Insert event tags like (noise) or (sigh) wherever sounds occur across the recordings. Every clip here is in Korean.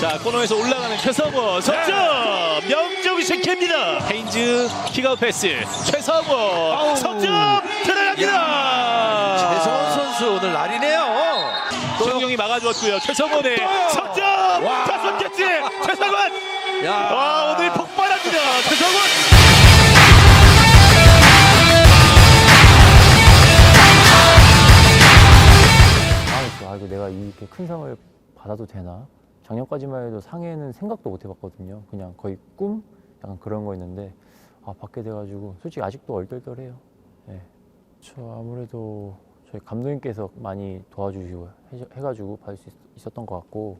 자 코너에서 올라가는 최성호. 석점! 명정이 쉐입니다. 헤인즈 킥아웃 패스. 최성호. 석점! 들어갑니다! 최성원 선수 오늘 날이네요. 정용이 막아주었고요. 최성원의 석점! 와. 다섯 개째! 최성원 야, 와 오늘 폭발합니다. 최성원 아, 아, 이거 내가 이렇게 큰 상을 받아도 되나? 작년까지만 해도 상해는 생각도 못 해봤거든요. 그냥 거의 꿈? 약간 그런 거였는데, 아, 받게 돼가지고, 솔직히 아직도 얼떨떨해요. 네. 저 아무래도 저희 감독님께서 많이 도와주시고 해- 해가지고 받을 수 있- 있었던 것 같고,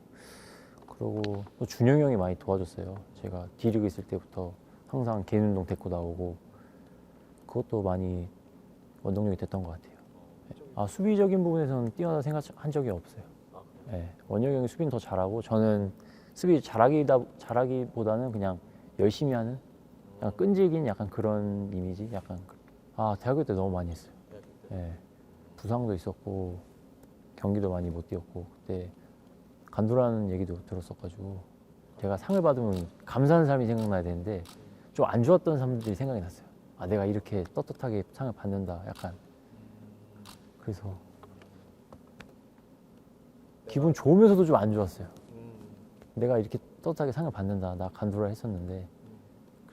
그리고 또 준영이 형이 많이 도와줬어요. 제가 D리그 있을 때부터 항상 개인 운동 데리고 나오고, 그것도 많이 원동력이 됐던 것 같아요. 아, 수비적인 부분에서는 뛰어나 생각한 적이 없어요. 네, 원혁이 형이 수비는 더 잘하고 저는 수비 잘하기다 잘하기보다는 그냥 열심히 하는 약간 끈질긴 약간 그런 이미지 약간 그- 아 대학교 때 너무 많이 했어요. 네, 부상도 있었고 경기도 많이 못 뛰었고 그때 간두라는 얘기도 들었었가지고 제가 상을 받으면 감사하는 사람이 생각나야 되는데 좀 안 좋았던 사람들이 생각이 났어요. 아 내가 이렇게 떳떳하게 상을 받는다 약간 그래서 기분 좋으면서도 좀 안 좋았어요. 내가 이렇게 떳떳하게 상을 받는다. 나 간두라 했었는데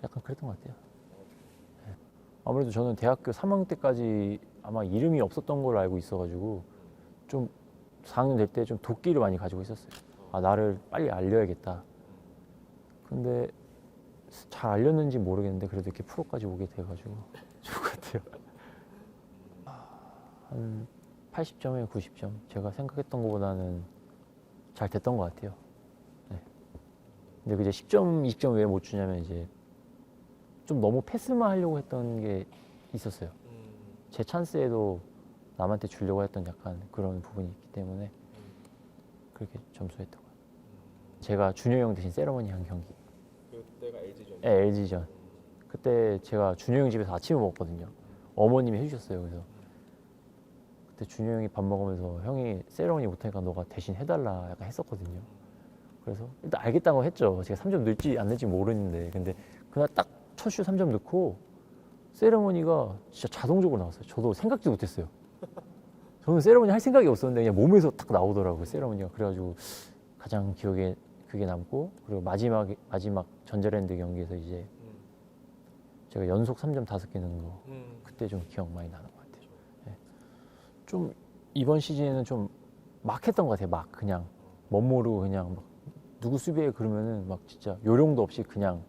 약간 그랬던 것 같아요. 네. 아무래도 저는 대학교 3학년 때까지 아마 이름이 없었던 걸로 알고 있어가지고 좀 4학년 될 때 좀 도끼를 많이 가지고 있었어요. 아 나를 빨리 알려야겠다. 근데 잘 알렸는지 모르겠는데 그래도 이렇게 프로까지 오게 돼가지고 (laughs) 좋은 것 같아요. 한 80점에 90점. 제가 생각했던 것보다는 잘 됐던 것 같아요. 네. 근데 그 이제 10점, 20점 왜 못 주냐면 이제 좀 너무 패스만 하려고 했던 게 있었어요. 제 찬스에도 남한테 주려고 했던 약간 그런 부분이 있기 때문에 그렇게 점수했던 것 같아요. 제가 준효 형 대신 세러머니 한 경기. 그때가 LG전. 네, LG전. 그때 제가 준효 형 집에서 아침을 먹었거든요. 어머님이 해주셨어요. 그래서 그때 준효 형이 밥 먹으면서 형이 세레머니 못하니까 너가 대신 해달라 약간 했었거든요. 그래서 일단 알겠다고 했죠. 제가 3점 넣을지 안 넣을지 모르는데 근데 그날 딱 첫 슛 3점 넣고 세레머니가 진짜 자동적으로 나왔어요. 저도 생각지 못했어요. 저는 세레머니 할 생각이 없었는데 그냥 몸에서 딱 나오더라고요. 세레머니가 그래가지고 가장 기억에 그게 남고 그리고 마지막 마지막 전자랜드 경기에서 이제 제가 연속 3점 5개 넣은 거 그때 좀 기억 많이 나는. 예. 좀 이번 시즌에는 좀 막 했던 것 같아요. 막 그냥 멋 모르고 그냥 막 누구 수비해 그러면은 막 진짜 요령도 없이 그냥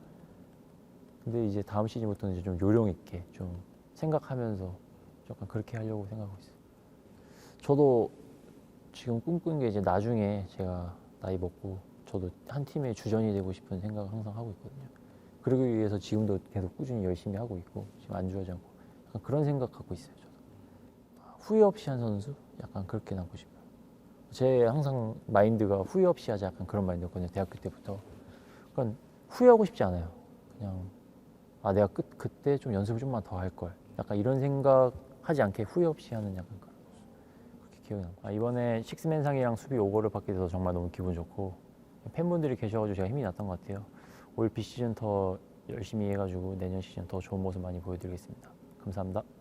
근데 이제 다음 시즌부터는 이제 좀 요령 있게 좀 생각하면서 약간 그렇게 하려고 생각하고 있어요. 저도 지금 꿈꾸는 게 이제 나중에 제가 나이 먹고 저도 한 팀의 주전이 되고 싶은 생각을 항상 하고 있거든요. 그러기 위해서 지금도 계속 꾸준히 열심히 하고 있고 지금 안주하지 않고 약간 그런 생각 갖고 있어요. 후회 없이 한 선수 약간 그렇게 남고 싶어요. 제 항상 마인드가 후회 없이 하자 약간 그런 마인드였거든요. 대학교 때부터. 그러니까 후회하고 싶지 않아요. 그냥 아 내가 끝 그때 좀 연습을 좀만 더 할 걸. 약간 이런 생각 하지 않게 후회 없이 하는 약간 그런 그렇게 기억이 나요. 아, 이번에 식스맨 상이랑 수비 오거를 받게 돼서 정말 너무 기분 좋고 팬분들이 계셔가지고 제가 힘이 났던 것 같아요. 올 비시즌 더 열심히 해가지고 내년 시즌 더 좋은 모습 많이 보여드리겠습니다. 감사합니다.